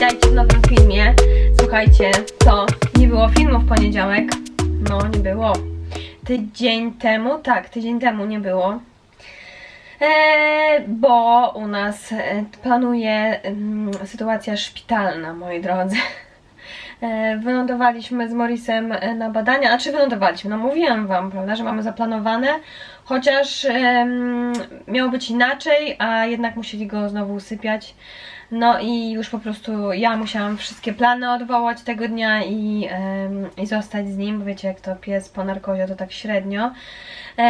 witajcie w nowym filmie. Słuchajcie, co? Nie było filmu w poniedziałek? No, nie było. Tydzień temu? Tak, tydzień temu nie było. Eee, bo u nas e, planuje mm, sytuacja szpitalna, moi drodzy. E, Wylądowaliśmy z Morisem e, na badania, a czy wylądowaliśmy? No mówiłam wam, prawda, że mamy zaplanowane, chociaż miało być inaczej, a jednak musieli go znowu usypiać. No i już po prostu ja musiałam wszystkie plany odwołać tego dnia i, em, i zostać z nim, bo wiecie jak to pies po narkozie to tak średnio. E,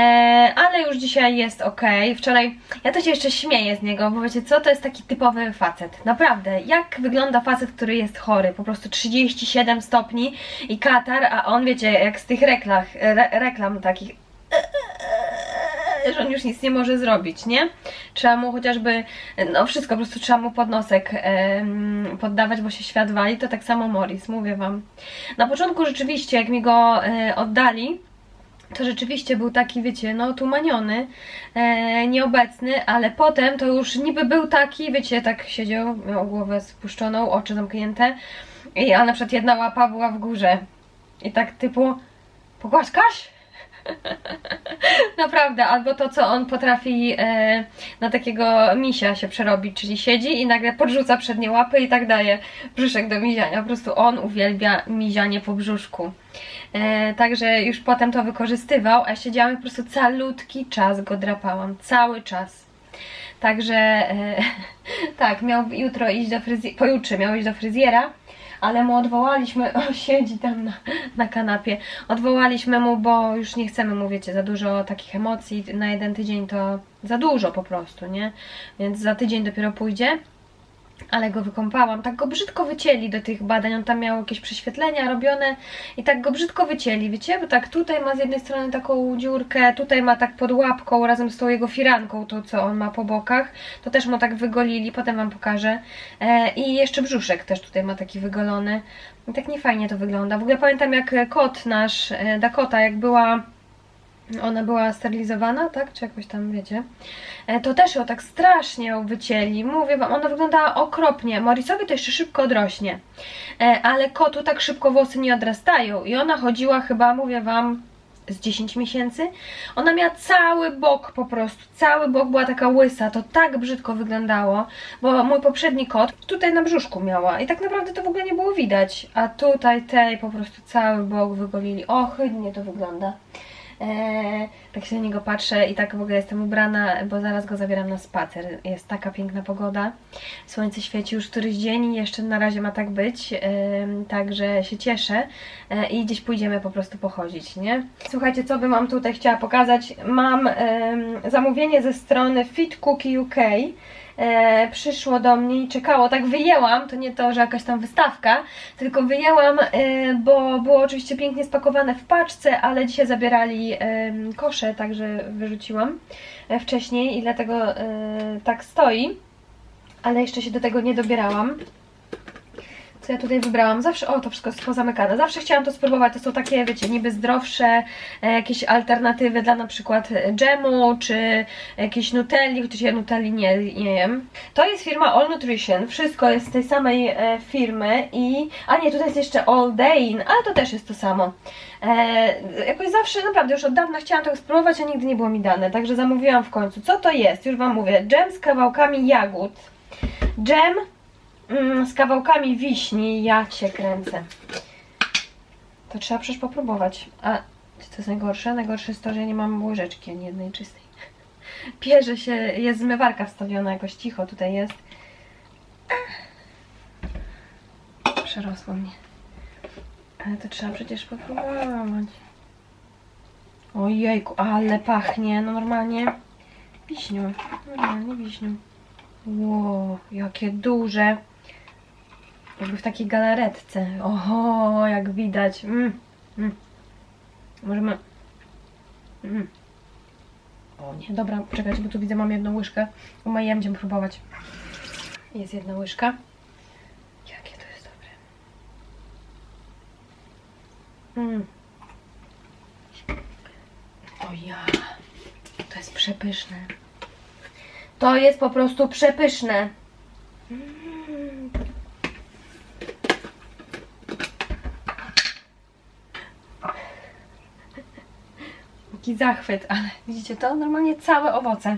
ale już dzisiaj jest ok. Wczoraj ja to się jeszcze śmieję z niego, bo wiecie co, to jest taki typowy facet. Naprawdę, jak wygląda facet, który jest chory? Po prostu 37 stopni i katar, a on wiecie, jak z tych reklam, re, reklam takich że on już nic nie może zrobić, nie? Trzeba mu chociażby, no wszystko, po prostu trzeba mu podnosek poddawać, bo się świat wali, to tak samo Morris, mówię wam. Na początku rzeczywiście, jak mi go e, oddali, to rzeczywiście był taki, wiecie, no tumaniony, e, nieobecny, ale potem to już niby był taki, wiecie, tak siedział, miał głowę spuszczoną, oczy zamknięte, i, a na przykład jedna łapa była w górze. I tak typu, pogłaskasz? Naprawdę, albo to, co on potrafi e, na takiego misia się przerobić, czyli siedzi i nagle podrzuca przednie łapy i tak daje brzuszek do miziania. Po prostu on uwielbia mizianie po brzuszku. E, także już potem to wykorzystywał, a siedziałam i po prostu calutki czas go drapałam. Cały czas. Także e, tak, miał jutro iść do fryzjera, pojutrze miał iść do fryzjera, ale mu odwołaliśmy, o siedzi tam na, na kanapie, odwołaliśmy mu, bo już nie chcemy mu, wiecie, za dużo takich emocji, na jeden tydzień to za dużo po prostu, nie? Więc za tydzień dopiero pójdzie, ale go wykąpałam, tak go brzydko wycięli do tych badań, on tam miał jakieś prześwietlenia robione i tak go brzydko wycięli, wiecie, bo tak tutaj ma z jednej strony taką dziurkę, tutaj ma tak pod łapką razem z tą jego firanką, to co on ma po bokach, to też mu tak wygolili, potem wam pokażę. E, i jeszcze brzuszek też tutaj ma taki wygolony. I tak niefajnie to wygląda, w ogóle pamiętam jak kot nasz, e, Dakota, jak była ona była sterylizowana, tak? Czy jakoś tam, wiecie? E, To też ją tak strasznie ją wycięli. Mówię wam, ona wyglądała okropnie. Morisowi to jeszcze szybko odrośnie. E, Ale kotu tak szybko włosy nie odrastają. I ona chodziła chyba, mówię wam, z 10 miesięcy. Ona miała cały bok po prostu, cały bok była taka łysa, to tak brzydko wyglądało, bo mój poprzedni kot tutaj na brzuszku miała i tak naprawdę to w ogóle nie było widać, a tutaj tej po prostu cały bok wygolili. Ohydnie to wygląda. Eee, tak się na niego patrzę i tak w ogóle jestem ubrana, bo zaraz go zabieram na spacer. Jest taka piękna pogoda. Słońce świeci już któryś dzień i jeszcze na razie ma tak być, em, także się cieszę e, i gdzieś pójdziemy po prostu pochodzić, nie? Słuchajcie, co bym Wam tutaj chciała pokazać? Mam em, zamówienie ze strony Fit Cookie UK. E, przyszło do mnie i czekało, tak wyjęłam, to nie to, że jakaś tam wystawka, tylko wyjęłam, e, bo było oczywiście pięknie spakowane w paczce, ale dzisiaj zabierali em, kosze, także wyrzuciłam e, wcześniej i dlatego e, tak stoi ale jeszcze się do tego nie dobierałam. Co ja tutaj wybrałam? Zawsze, o to wszystko jest pozamykane. Zawsze chciałam to spróbować. To są takie, wiecie, niby zdrowsze, e, jakieś alternatywy dla na przykład dżemu, czy jakiejś nutelli, chociaż ja nutelli nie, nie jem. To jest firma All Nutrition. Wszystko jest z tej samej e, firmy i... A nie, tutaj jest jeszcze All Day, ale to też jest to samo. E, jakoś zawsze, naprawdę, już od dawna chciałam tego spróbować, a nigdy nie było mi dane, także zamówiłam w końcu. Co to jest? Już Wam mówię. Dżem z kawałkami jagód. Dżem mm, z kawałkami wiśni. Ja Cię kręcę. To trzeba przecież popróbować. A co jest najgorsze? Najgorsze jest to, że ja nie mam łyżeczki ani jednej czystej. Pierze się, jest zmywarka wstawiona, jakoś cicho tutaj jest. Przerosło mnie. Ale to trzeba przecież popróbować. Ojejku, ale pachnie, no normalnie wiśnią. Normalnie wiśnią. Ło, jakie duże. Jakby w takiej galaretce. Oho, jak widać. Mm, mm. Możemy... Mm. O nie, dobra, czekajcie, bo tu widzę, mam jedną łyżkę. Umyję, będziemy próbować. Jest jedna łyżka. Jakie to jest dobre. Mm. O ja, to jest przepyszne. To jest po prostu przepyszne. Mm. Zachwyt, ale widzicie to? Normalnie całe owoce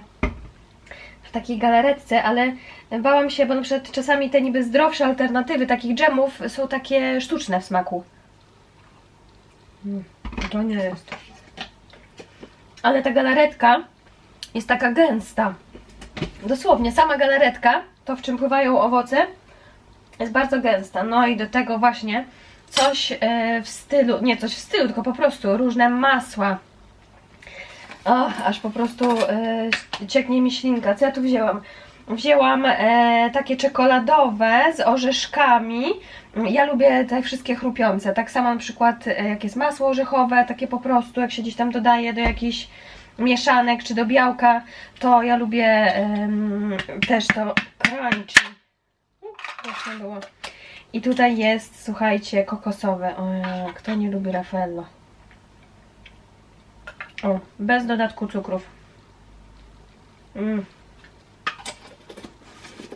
w takiej galaretce, ale bałam się, bo na przykład czasami te niby zdrowsze alternatywy takich dżemów są takie sztuczne w smaku. Mm, to nie jest. Ale ta galaretka jest taka gęsta. Dosłownie, sama galaretka, to w czym pływają owoce, jest bardzo gęsta. No i do tego właśnie coś e, w stylu, nie coś w stylu, tylko po prostu różne masła. O, aż po prostu e, cieknie mi ślinka. Co ja tu wzięłam? Wzięłam e, takie czekoladowe z orzeszkami. Ja lubię te wszystkie chrupiące. Tak samo na przykład e, jak jest masło orzechowe, takie po prostu, jak się gdzieś tam dodaje do jakichś mieszanek czy do białka, to ja lubię em, też to crunchy. Właśnie było. I tutaj jest, słuchajcie, kokosowe. O, kto nie lubi Raffaello? O, bez dodatku cukrów. Mm.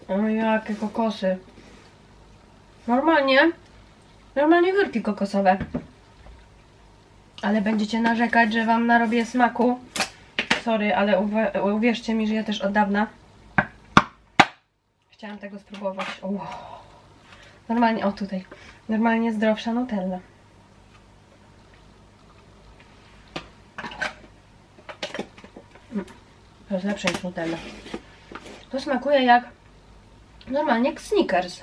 O, jakie kokosy. Normalnie, normalnie wyrki kokosowe. Ale będziecie narzekać, że wam narobię smaku. Sorry, ale uwierzcie mi, że ja też od dawna chciałam tego spróbować. Normalnie, o tutaj. Normalnie zdrowsza Nutella. To jest lepsze niż Nutella. To smakuje jak normalnie jak Snickers.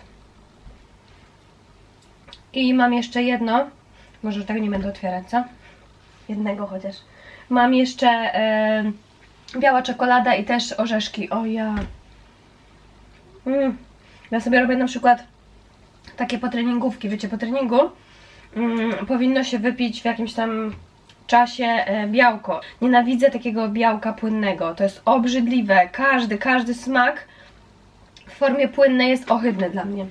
I mam jeszcze jedno. Może tego nie będę otwierać, co? Jednego chociaż. Mam jeszcze e, biała czekolada i też orzeszki. O ja. Mm. Ja sobie robię na przykład takie potreningówki, wiecie, po treningu mm, powinno się wypić w jakimś tam czasie e, białko. Nienawidzę takiego białka płynnego. To jest obrzydliwe. Każdy, każdy smak w formie płynnej jest ohydny dla mnie.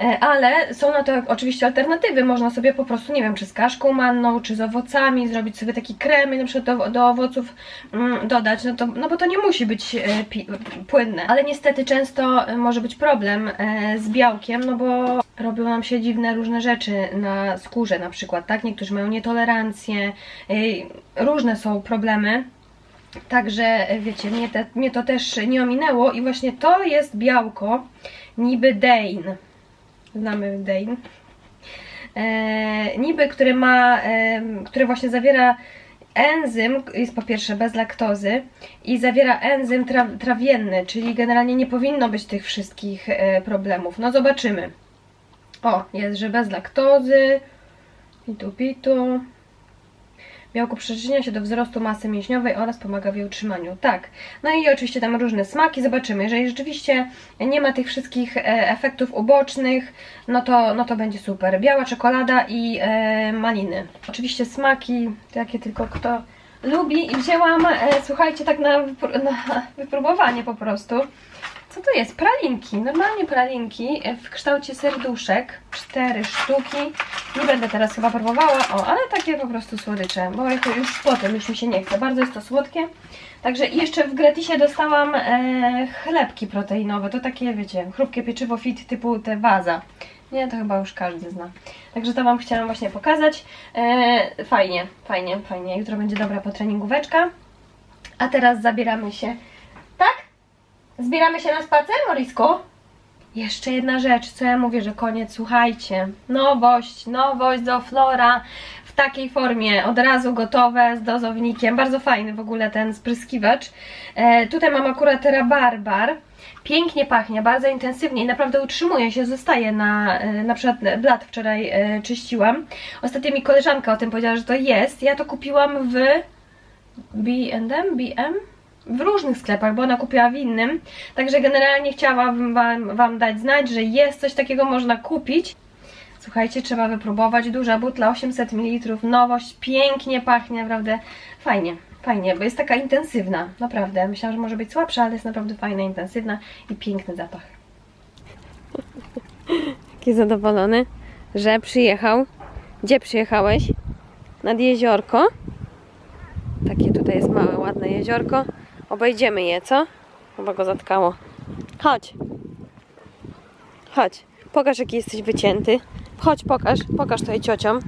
E, Ale są na to oczywiście alternatywy. Można sobie po prostu, nie wiem, czy z kaszką manną, czy z owocami, zrobić sobie taki kremy na przykład do, do owoców mm, dodać. No, to, no bo to nie musi być e, pi, płynne. Ale niestety często e, może być problem e, z białkiem, no bo robią nam się dziwne różne rzeczy na skórze na przykład, tak? Niektórzy mają nietolerancję, e, różne są problemy. Także e, wiecie, mnie, te, mnie to też nie ominęło i właśnie to jest białko niby Dain. Znamy Dain. E, niby, który ma, e, który właśnie zawiera enzym, jest po pierwsze bez laktozy i zawiera enzym tra, trawienny, czyli generalnie nie powinno być tych wszystkich e, problemów. No zobaczymy. O, jest, że bez laktozy. Pitu, pitu. Białko przyczynia się do wzrostu masy mięśniowej oraz pomaga w jej utrzymaniu. Tak. No i oczywiście tam różne smaki. Zobaczymy. Jeżeli rzeczywiście nie ma tych wszystkich e, efektów ubocznych, no to, no to będzie super. Biała czekolada i e, maliny. Oczywiście smaki, jakie tylko kto lubi. I wzięłam, e, słuchajcie, tak na, na wypróbowanie po prostu. Co to jest? Pralinki. Normalnie pralinki w kształcie serduszek. Cztery sztuki. Nie będę teraz chyba próbowała. O, ale takie po prostu słodycze. Bo jako już potem już mi się nie chce. Bardzo jest to słodkie. Także jeszcze w gratisie dostałam e, chlebki proteinowe. To takie, wiecie, chrupkie pieczywo fit typu te waza. Nie, to chyba już każdy zna. Także to Wam chciałam właśnie pokazać. E, fajnie, fajnie, fajnie. Jutro będzie dobra potreningóweczka. A teraz zabieramy się. Tak? Zbieramy się na spacer, Morisku? Jeszcze jedna rzecz, co ja mówię, że koniec, słuchajcie. Nowość, nowość do Flora w takiej formie, od razu gotowe, z dozownikiem. Bardzo fajny w ogóle ten spryskiwacz. E, tutaj mam akurat rabarbar. Pięknie pachnie, bardzo intensywnie i naprawdę utrzymuje się, zostaje na, e, na przykład blat wczoraj e, czyściłam. Ostatnio mi koleżanka o tym powiedziała, że to jest. Ja to kupiłam w B&M, BM? W różnych sklepach, bo ona kupiła w innym. Także generalnie chciałabym wam, wam dać znać, że jest coś takiego, można kupić. Słuchajcie, trzeba wypróbować. Duża butla, 800 ml, nowość, pięknie pachnie, naprawdę fajnie, fajnie, bo jest taka intensywna, naprawdę. Myślałam, że może być słabsza, ale jest naprawdę fajna, intensywna i piękny zapach. Jaki zadowolony, że przyjechał. Gdzie przyjechałeś? Nad jeziorko. Takie tutaj jest małe, ładne jeziorko. Obejdziemy je, co? Chyba go zatkało. Chodź. Chodź. Pokaż, jaki jesteś wycięty. Chodź, pokaż. Pokaż tutaj ciociom.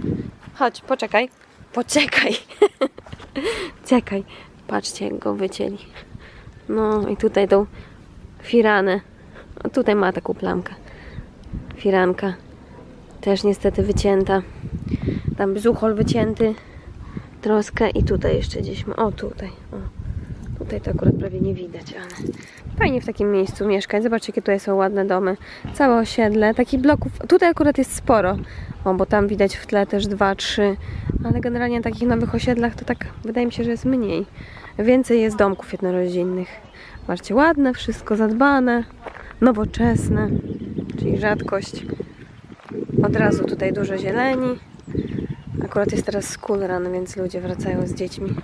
Chodź, poczekaj. Poczekaj. Czekaj, patrzcie jak go wycięli. No i tutaj tą firanę. O, tutaj ma taką plamkę. Firanka. Też niestety wycięta. Tam brzuchol wycięty. Troskę i tutaj jeszcze gdzieś ma. O, tutaj. O. Tutaj to akurat prawie nie widać, ale fajnie w takim miejscu mieszkać. Zobaczcie, jakie tutaj są ładne domy. Całe osiedle. Takich bloków. Tutaj akurat jest sporo. O, bo tam widać w tle też dwa, trzy. Ale generalnie na takich nowych osiedlach to tak wydaje mi się, że jest mniej. Więcej jest domków jednorodzinnych. Zobaczcie, ładne, wszystko zadbane, nowoczesne, czyli rzadkość. Od razu tutaj dużo zieleni. Akurat jest teraz school run, więc ludzie wracają z dziećmi.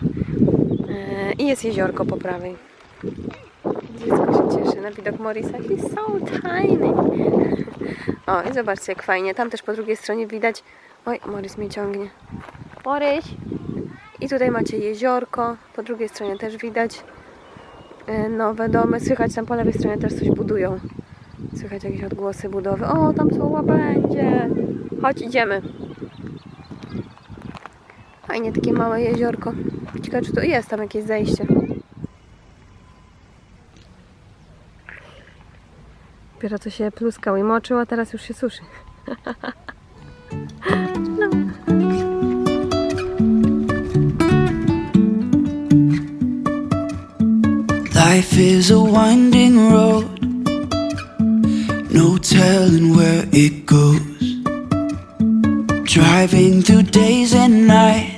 Eee, I jest jeziorko po prawej. Dziecko się cieszy na widok Morisa. He's so tiny. O, i zobaczcie jak fajnie. Tam też po drugiej stronie widać... Oj, Morris mnie ciągnie. Moryś! I tutaj macie jeziorko. Po drugiej stronie też widać e, nowe domy. Słychać tam po lewej stronie też coś budują. Słychać jakieś odgłosy budowy. O, tam są łabędzie. Chodź, idziemy. Fajnie, takie małe jeziorko. Ciekawe, czy tu jest tam jakieś zejście. Dopiero co się pluskał i moczył, a teraz już się suszy. no. Life is a winding road, no telling where it goes. Driving through days and nights,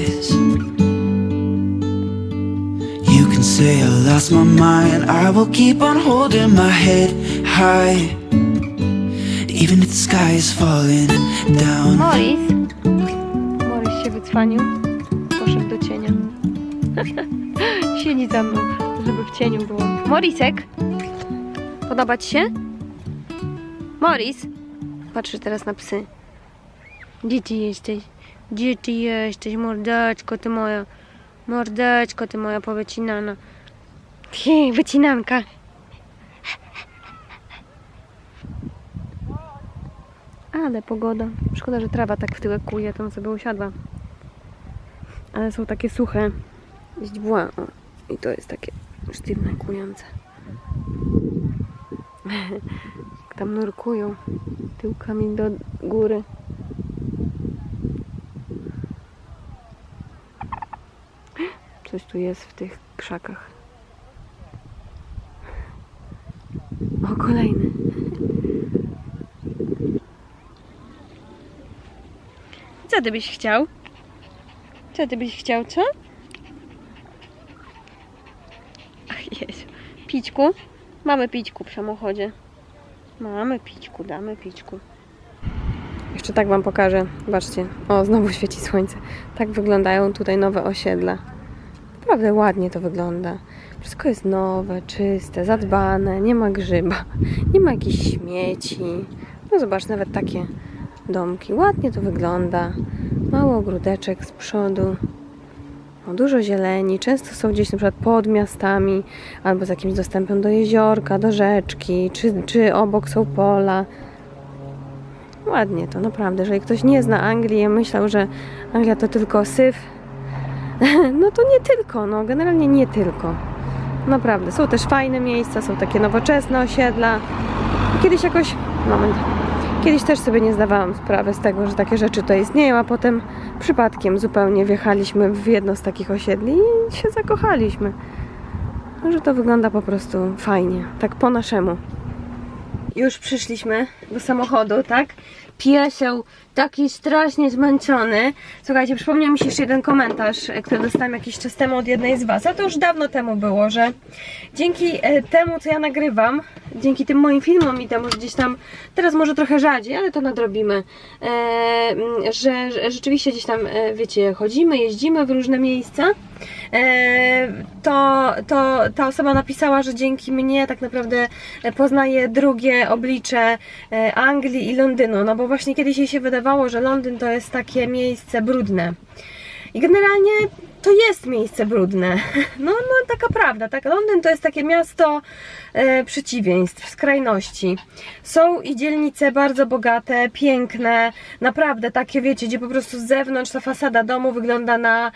My mind, I will keep on holding my head high. Even if the sky is falling down. Morris. Morris się wycwanił. Poszedł do cienia. Siedzi za mną, żeby w cieniu było. Morisek? Podoba ci się? Moris? Patrzy teraz na psy. Gdzie ty jesteś? Gdzie ty jesteś, mordeczko ty moja? Mordeczko ty moja powycinana. Ty, wycinanka. Ale pogoda. Szkoda, że trawa tak w tyłek kuje, tam sobie usiadła. Ale są takie suche źdźbła. O, I to jest takie sztywne, kujące. tam nurkują tyłkami do góry. Coś tu jest w tych krzakach. O, kolejny. Co ty byś chciał? Co ty byś chciał, co? Ach, Jezu. Pićku? Mamy pićku w samochodzie. Mamy pićku, damy pićku. Jeszcze tak Wam pokażę. Zobaczcie. O, znowu świeci słońce. Tak wyglądają tutaj nowe osiedla. Naprawdę ładnie to wygląda. Wszystko jest nowe, czyste, zadbane, nie ma grzyba, nie ma jakichś śmieci. No zobacz, nawet takie domki. Ładnie to wygląda. Mały ogródeczek z przodu. O, dużo zieleni. Często są gdzieś na przykład pod miastami, albo z jakimś dostępem do jeziorka, do rzeczki, czy, czy obok są pola. Ładnie to, naprawdę. Jeżeli ktoś nie zna Anglii myślał, że Anglia to tylko syf, no to nie tylko, no generalnie nie tylko. Naprawdę, są też fajne miejsca, są takie nowoczesne osiedla. Kiedyś jakoś, moment, kiedyś też sobie nie zdawałam sprawy z tego, że takie rzeczy to istnieją, a potem przypadkiem zupełnie wjechaliśmy w jedno z takich osiedli i się zakochaliśmy. Że to wygląda po prostu fajnie, tak po naszemu. Już przyszliśmy do samochodu, tak? Pieseł taki strasznie zmęczony. Słuchajcie, przypomniał mi się jeszcze jeden komentarz, e, który dostałam jakiś czas temu od jednej z Was. A to już dawno temu było, że dzięki e, temu, co ja nagrywam, dzięki tym moim filmom i temu, że gdzieś tam, teraz może trochę rzadziej, ale to nadrobimy, e, że, rzeczywiście gdzieś tam, wiecie, chodzimy, jeździmy w różne miejsca, to, to ta osoba napisała, że dzięki mnie tak naprawdę poznaje drugie oblicze e, Anglii i Londynu, no bo właśnie kiedyś jej się wydawało, że Londyn to jest takie miejsce brudne. I generalnie to jest miejsce brudne. No, no taka prawda, tak. Londyn to jest takie miasto e, przeciwieństw, skrajności. Są i dzielnice bardzo bogate, piękne, naprawdę takie wiecie, gdzie po prostu z zewnątrz ta fasada domu wygląda na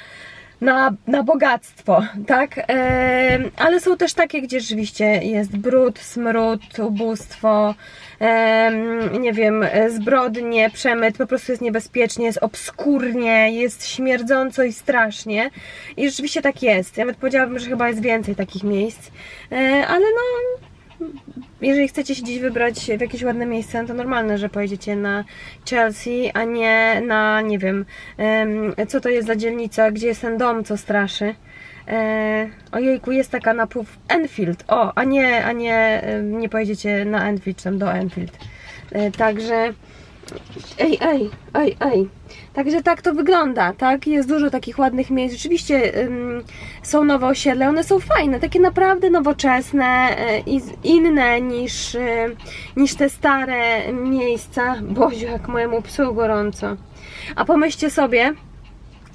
na, na bogactwo, tak? E, ale są też takie, gdzie rzeczywiście jest brud, smród, ubóstwo, e, nie wiem, zbrodnie, przemyt, po prostu jest niebezpiecznie, jest obskurnie, jest śmierdząco i strasznie. I rzeczywiście tak jest. Ja nawet powiedziałabym, że chyba jest więcej takich miejsc, e, ale no jeżeli chcecie się gdzieś wybrać w jakieś ładne miejsce, no to normalne, że pojedziecie na Chelsea, a nie na, nie wiem, em, co to jest za dzielnica, gdzie jest ten dom, co straszy. E, ojejku, jest taka na pół Enfield, o, a nie, a nie, nie pojedziecie na Enfield, tam do Enfield. E, także, ej, ej, ej, ej. Także tak to wygląda, tak? Jest dużo takich ładnych miejsc. Rzeczywiście ym, są nowe osiedle, one są fajne, takie naprawdę nowoczesne y, i z- inne niż, y, niż te stare miejsca. Boziu, jak mojemu psu gorąco. A pomyślcie sobie,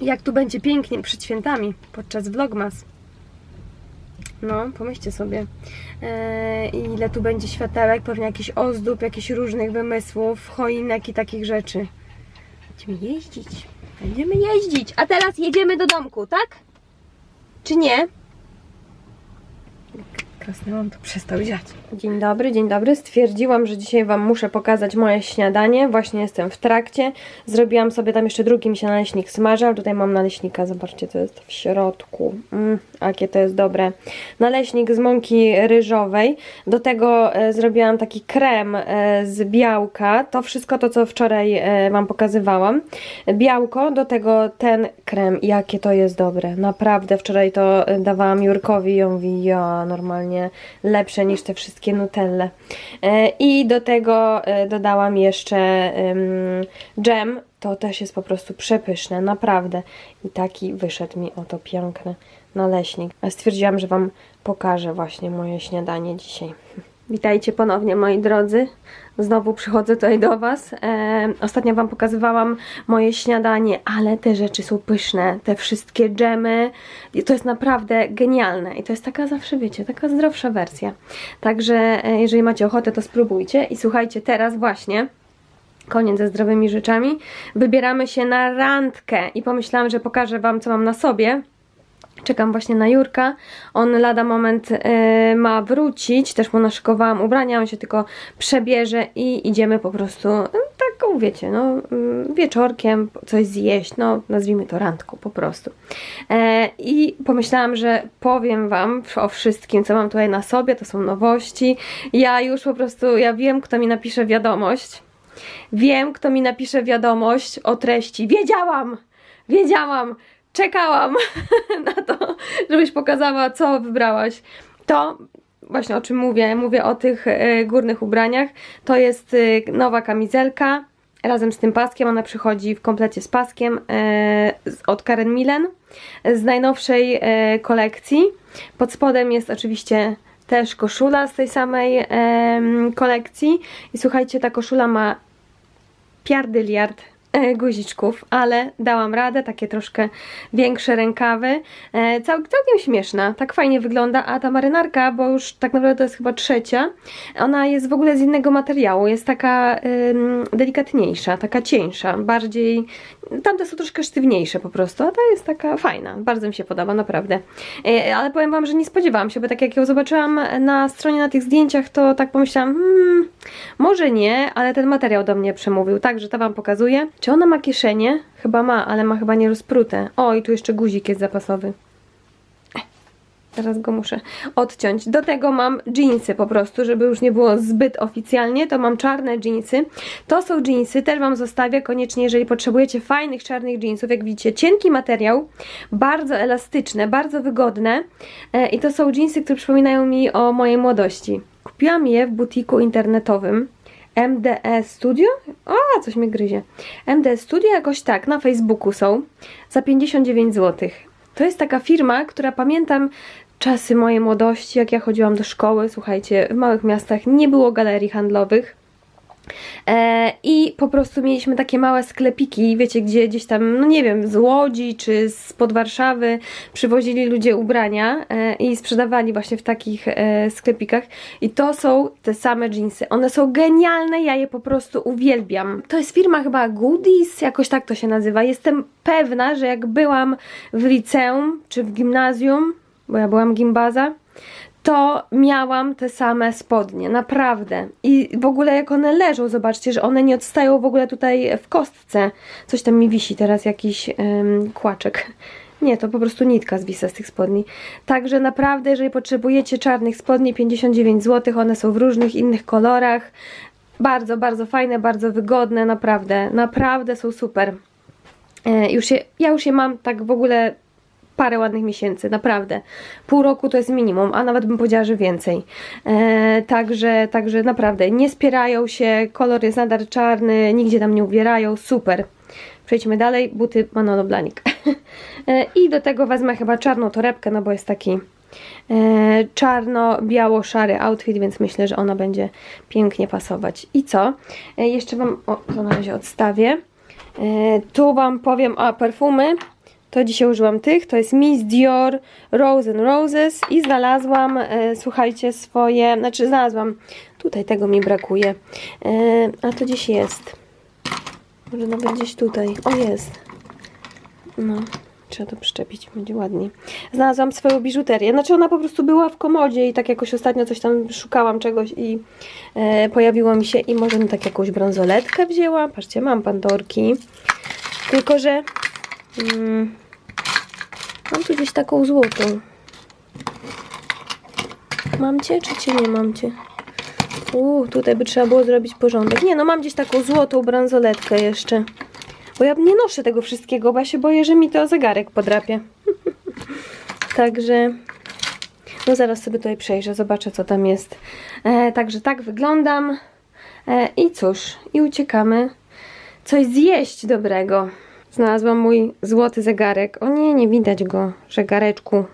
jak tu będzie pięknie przed świętami podczas Vlogmas. No, pomyślcie sobie, e, ile tu będzie światełek, pewnie jakichś ozdób, jakichś różnych wymysłów, choinek i takich rzeczy. Będziemy jeździć. Będziemy jeździć. A teraz jedziemy do domku, tak? Czy nie? Krasnałam, to przestał dziać. Dzień dobry, dzień dobry. Stwierdziłam, że dzisiaj Wam muszę pokazać moje śniadanie. Właśnie jestem w trakcie. Zrobiłam sobie tam jeszcze drugi mi się naleśnik smaży, ale tutaj mam naleśnika. Zobaczcie, co jest w środku. Mm, jakie to jest dobre. Naleśnik z mąki ryżowej. Do tego e, zrobiłam taki krem e, z białka. To wszystko to, co wczoraj e, Wam pokazywałam. Białko, do tego ten krem. Jakie to jest dobre. Naprawdę, wczoraj to e, dawałam Jurkowi i on mówi, ja, normalnie lepsze niż te wszystkie Nutelle. E, I do tego e, dodałam jeszcze em, dżem. To też jest po prostu przepyszne, naprawdę. I taki wyszedł mi oto piękny naleśnik. A Stwierdziłam, że Wam pokażę właśnie moje śniadanie dzisiaj. Witajcie ponownie moi drodzy. Znowu przychodzę tutaj do Was. E, ostatnio Wam pokazywałam moje śniadanie, ale te rzeczy są pyszne. Te wszystkie dżemy. I to jest naprawdę genialne. I to jest taka zawsze, wiecie, taka zdrowsza wersja. Także e, jeżeli macie ochotę, to spróbujcie. I słuchajcie, teraz właśnie koniec ze zdrowymi rzeczami. Wybieramy się na randkę i pomyślałam, że pokażę Wam, co mam na sobie. Czekam właśnie na Jurka. On lada moment e, ma wrócić. Też mu naszykowałam ubrania, on się tylko przebierze i idziemy po prostu e, taką, wiecie, no mm, wieczorkiem coś zjeść, no nazwijmy to randką po prostu. E, I pomyślałam, że powiem Wam o wszystkim, co mam tutaj na sobie, to są nowości. Ja już po prostu, ja wiem, kto mi napisze wiadomość. Wiem, kto mi napisze wiadomość o treści. Wiedziałam! Wiedziałam! Czekałam na to, żebyś pokazała, co wybrałaś. To właśnie o czym mówię, mówię o tych e, górnych ubraniach. To jest e, nowa kamizelka razem z tym paskiem. Ona przychodzi w komplecie z paskiem e, od Karen Millen z najnowszej kolekcji. Pod spodem jest oczywiście też koszula z tej samej kolekcji. I słuchajcie, ta koszula ma piardyliard guziczków, ale dałam radę, takie troszkę większe rękawy, e, cał, całkiem śmieszna, tak fajnie wygląda, a ta marynarka, bo już tak naprawdę to jest chyba trzecia, ona jest w ogóle z innego materiału, jest taka delikatniejsza, taka cieńsza, bardziej, tamte są troszkę sztywniejsze po prostu, a ta jest taka fajna, bardzo mi się podoba, naprawdę. E, ale powiem Wam, że nie spodziewałam się, bo tak jak ją zobaczyłam na stronie, na tych zdjęciach, to tak pomyślałam, hmm, może nie, ale ten materiał do mnie przemówił, także to Wam pokazuję. Czy ona ma kieszenie? Chyba ma, ale ma chyba nierozprute. O, i tu jeszcze guzik jest zapasowy. Teraz go muszę odciąć. Do tego mam jeansy po prostu, żeby już nie było zbyt oficjalnie. To mam czarne jeansy. To są jeansy, też Wam zostawię koniecznie, jeżeli potrzebujecie fajnych czarnych jeansów. Jak widzicie, cienki materiał, bardzo elastyczne, bardzo wygodne. E, I to są jeansy, które przypominają mi o mojej młodości. Kupiłam je w butiku internetowym MDE Studio. O, coś mnie gryzie. MDE Studio jakoś tak, na Facebooku są. Za 59 zł. To jest taka firma, która pamiętam czasy mojej młodości, jak ja chodziłam do szkoły. Słuchajcie, w małych miastach nie było galerii handlowych. E, I po prostu mieliśmy takie małe sklepiki, wiecie, gdzie gdzieś tam, no nie wiem, z Łodzi czy spod Warszawy przywozili ludzie ubrania e, i sprzedawali właśnie w takich e, sklepikach. I to są te same jeansy. One są genialne, ja je po prostu uwielbiam. To jest firma chyba Goodies, jakoś tak to się nazywa. Jestem pewna, że jak byłam w liceum czy w gimnazjum, bo ja byłam gimbaza, to miałam te same spodnie, naprawdę. I w ogóle jak one leżą, zobaczcie, że one nie odstają w ogóle tutaj w kostce. Coś tam mi wisi teraz, jakiś em, kłaczek. Nie, to po prostu nitka zwisa z tych spodni. Także naprawdę, jeżeli potrzebujecie czarnych spodni, 59 zł, one są w różnych innych kolorach. Bardzo, bardzo fajne, bardzo wygodne, naprawdę, naprawdę są super. E, już ja już je mam tak w ogóle parę ładnych miesięcy, naprawdę. Pół roku to jest minimum, a nawet bym powiedziała, że więcej. E, także, także naprawdę nie spierają się, kolor jest nadal czarny, nigdzie tam nie uwierają, super. Przejdźmy dalej, buty Manolo Blanik. e, I do tego wezmę chyba czarną torebkę, no bo jest taki e, czarno-biało-szary outfit, więc myślę, że ona będzie pięknie pasować. I co? Jeszcze Wam, o, to na razie odstawię. Tu Wam powiem, a perfumy. To dzisiaj użyłam tych, to jest Miss Dior Rose and Roses i znalazłam, e, słuchajcie, swoje, znaczy znalazłam, tutaj tego mi brakuje, e, a to gdzieś jest. Może nawet gdzieś tutaj, o jest. No, trzeba to przyczepić, będzie ładniej. Znalazłam swoją biżuterię, znaczy ona po prostu była w komodzie i tak jakoś ostatnio coś tam szukałam czegoś i e, pojawiło mi się i może bym tak jakąś bransoletkę wzięła, patrzcie, mam pandorki, tylko że Mm. Mam tu gdzieś taką złotą. Mam cię, czy cię nie mam cię? Uuu, tutaj by trzeba było zrobić porządek. Nie, no mam gdzieś taką złotą bransoletkę jeszcze. Bo ja nie noszę tego wszystkiego, bo ja się boję, że mi to zegarek podrapie. Także... No zaraz sobie tutaj przejrzę, zobaczę co tam jest. E, także tak wyglądam. E, I cóż, i uciekamy. Coś zjeść dobrego. Znalazłam mój złoty zegarek. O nie, nie widać go. Zegareczku.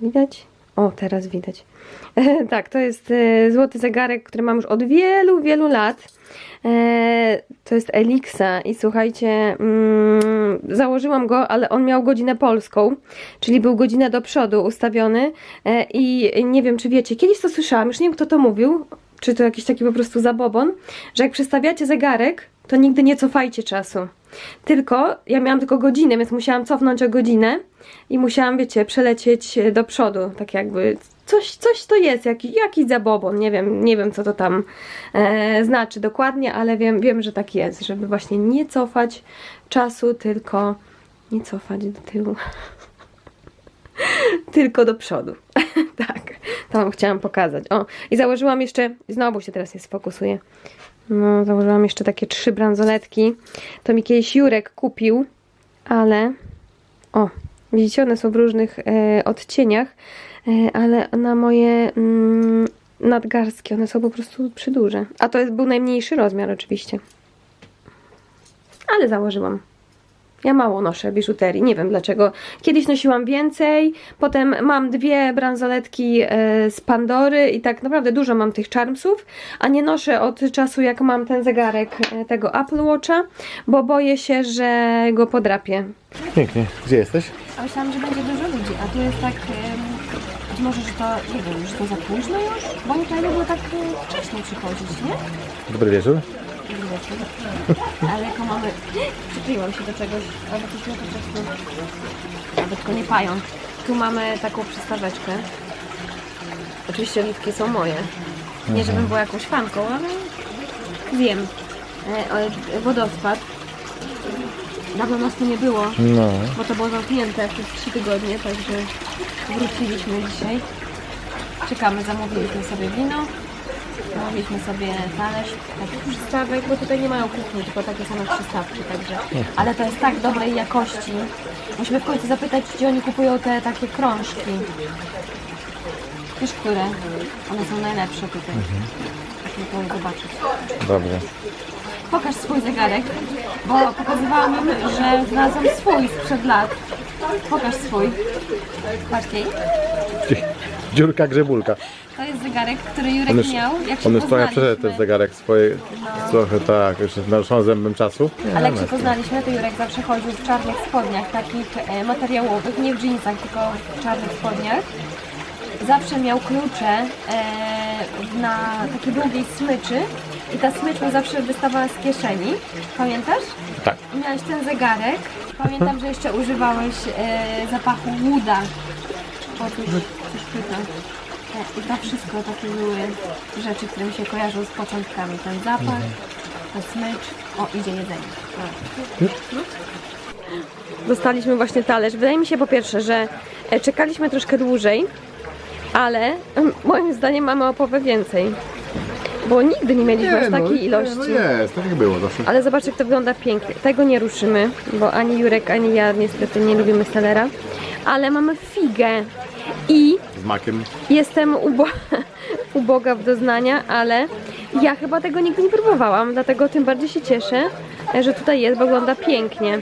Widać? O, teraz widać. tak, to jest e, złoty zegarek, który mam już od wielu, wielu lat. E, to jest Elixa i słuchajcie, mm, założyłam go, ale on miał godzinę polską, czyli był godzinę do przodu ustawiony e, i nie wiem, czy wiecie, kiedyś to słyszałam, już nie wiem, kto to mówił, czy to jakiś taki po prostu zabobon, że jak przestawiacie zegarek, to nigdy nie cofajcie czasu. Tylko, ja miałam tylko godzinę, więc musiałam cofnąć o godzinę i musiałam, wiecie, przelecieć e, do przodu, tak jakby coś, coś to jest, jakiś, jakiś zabobon, nie wiem, nie wiem co to tam e, znaczy dokładnie, ale wiem, wiem, że tak jest, żeby właśnie nie cofać czasu, tylko nie cofać do tyłu, tylko do przodu. tak, to wam chciałam pokazać. O, i założyłam jeszcze, znowu się teraz nie sfokusuję. No, założyłam jeszcze takie trzy bransoletki. To mi kiedyś Jurek kupił, ale o, widzicie, one są w różnych e, odcieniach, e, ale na moje mm, nadgarstki one są po prostu przyduże. A to jest, był najmniejszy rozmiar oczywiście. Ale założyłam. Ja mało noszę biżuterii, nie wiem dlaczego. Kiedyś nosiłam więcej, potem mam dwie bransoletki e, z Pandory i tak naprawdę dużo mam tych charmsów, a nie noszę od czasu jak mam ten zegarek e, tego Apple Watcha, bo boję się, że go podrapię. Pięknie. Gdzie jesteś? A myślałam, że będzie dużo ludzi, a tu jest tak, być może, że to, nie wiem, że to za późno już? Bo oni tutaj lubią tak wcześniej przychodzić, nie? Dobry wieczór. Ale jako mamy... Przykleiłam się do czegoś, albo coś mnie po prostu... Albo tylko nie pająk. Tu mamy taką przystaweczkę. Oczywiście oliwki są moje. Nie, żebym była jakąś fanką, ale wiem. E, wodospad. Dawno nas tu nie było, No. bo to było zamknięte przez 3 tygodnie, także wróciliśmy dzisiaj. Czekamy, zamówiliśmy sobie wino. Zamówiliśmy sobie talerz takich przystawek, bo tutaj nie mają kuchni, tylko takie same przystawki, także. Ale to jest tak dobrej jakości. Musimy w końcu zapytać, gdzie oni kupują te takie krążki. Wiesz, które? One są najlepsze tutaj. Muszę to zobaczyć. Dobrze. Pokaż swój zegarek, bo pokazywałam im, że znalazłam swój sprzed lat. Pokaż swój. Patrzcie, Dziurka grzebulka. to jest zegarek, który Jurek On już, miał, jak się on już trochę przeszedł ten zegarek swoje, trochę tak, już naruszony zębem czasu. Ale jak się poznaliśmy, to Jurek zawsze chodził w czarnych spodniach, takich e, materiałowych, nie w jeansach, tylko w czarnych spodniach. Zawsze miał klucze e, na takiej długiej smyczy i ta smycz mu zawsze wystawała z kieszeni. Pamiętasz? Tak. I miałeś ten zegarek. Pamiętam, że jeszcze używałeś e, zapachu łuda. Pyta. E, I to wszystko takie były rzeczy, które mi się kojarzą z początkami. Ten zapach, ta smycz. O, idzie jedzenie. Dostaliśmy właśnie talerz. Wydaje mi się po pierwsze, że e, czekaliśmy troszkę dłużej, ale moim zdaniem mamy o połowę więcej. Bo nigdy nie mieliśmy aż takiej ilości. no jest, tak było zawsze. Ale zobaczcie, jak to wygląda pięknie. Tego nie ruszymy, bo ani Jurek, ani ja niestety nie lubimy selera. Ale mamy figę i Z makiem. jestem ubo uboga w doznania, ale ja chyba tego nigdy nie próbowałam, dlatego tym bardziej się cieszę, że tutaj jest, bo wygląda pięknie.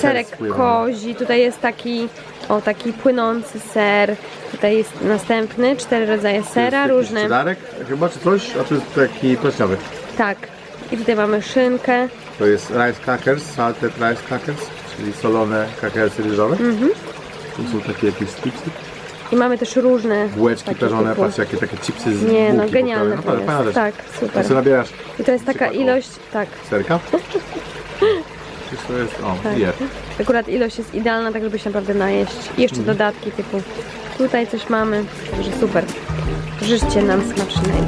Serek ser spływany. kozi, tutaj jest taki, o taki płynący ser, tutaj jest następny, cztery rodzaje sera, różne. Darek chyba, czy coś? A to jest taki pleśniowy. Tak. I tutaj mamy szynkę, To jest rice crackers, salted rice crackers, czyli solone krakersy ryżowe. Mhm. Tu są takie jakieś stipsy. I mamy też różne Bułeczki takie typu- patrzcie jakie takie chipsy z Nie, no bułki genialne to poprawione. Jest. rzecz. Tak, super. nabierasz I to jest taka ilość, tak, serka. Przecież to jest, o, Tak. je. akurat ilość jest idealna, tak żeby się naprawdę najeść. I jeszcze Mhm. dodatki typu tutaj coś mamy, także super. Życzcie nam smacznego.